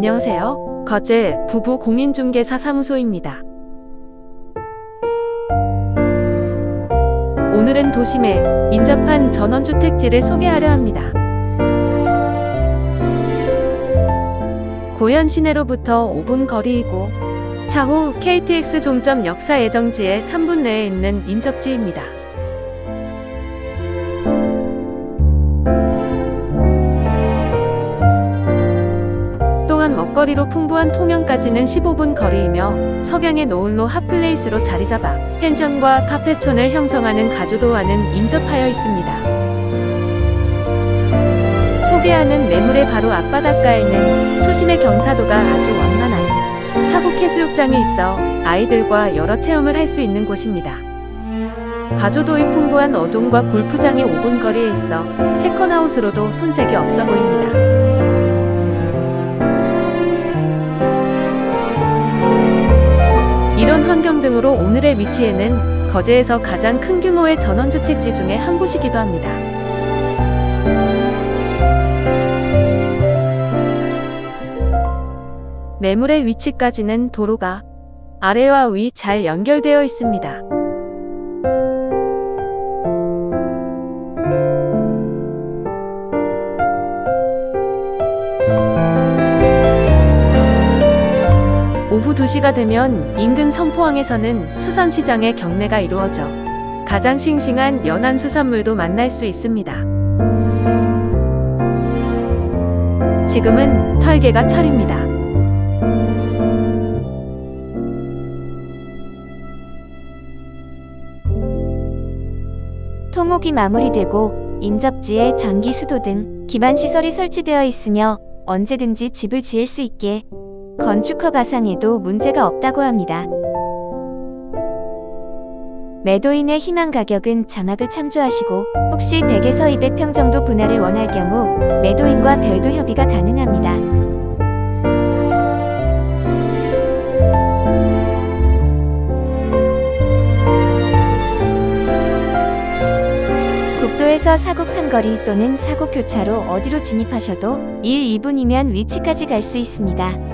안녕하세요. 거제 부부 공인중개사 사무소입니다. 오늘은 도심에 인접한 전원주택지를 소개하려 합니다. 고현 시내로부터 5분 거리이고 차후 KTX 종점 역사 예정지에 3분 내에 있는 인접지입니다. 또한 먹거리로 풍부한 통영까지는 15분 거리이며 석양의 노을로 핫플레이스로 자리잡아 펜션과 카페촌을 형성하는 가주도와는 인접하여 있습니다. 소개하는 매물의 바로 앞바닷가에는 수심의 경사도가 아주 완만한 사국 해수욕장이 있어 아이들과 여러 체험을 할 수 있는 곳입니다. 가조도의 풍부한 어종과 골프장이 5분 거리에 있어 세컨하우스로도 손색이 없어 보입니다. 등으로 오늘의 위치에는 거제에서 가장 큰 규모의 전원주택지 중에 한 곳이기도 합니다. 매물의 위치까지는 도로가 아래와 위 잘 연결되어 있습니다. 오후 2시가 되면 인근 선포항에서는 수산시장의 경매가 이루어져 가장 싱싱한 연안 수산물도 만날 수 있습니다. 지금은 털개가 철입니다. 토목이 마무리되고 인접지에 전기 수도 등 기반 시설이 설치되어 있으며 언제든지 집을 지을 수 있게 건축허 가상에도 문제가 없다고 합니다. 매도인의 희망 가격은 자막을 참조하시고 혹시 100에서 200평 정도 분할을 원할 경우 매도인과 별도 협의가 가능합니다. 국도에서 사국 삼거리 또는 사국 교차로 어디로 진입하셔도 1, 2분이면 위치까지 갈 수 있습니다.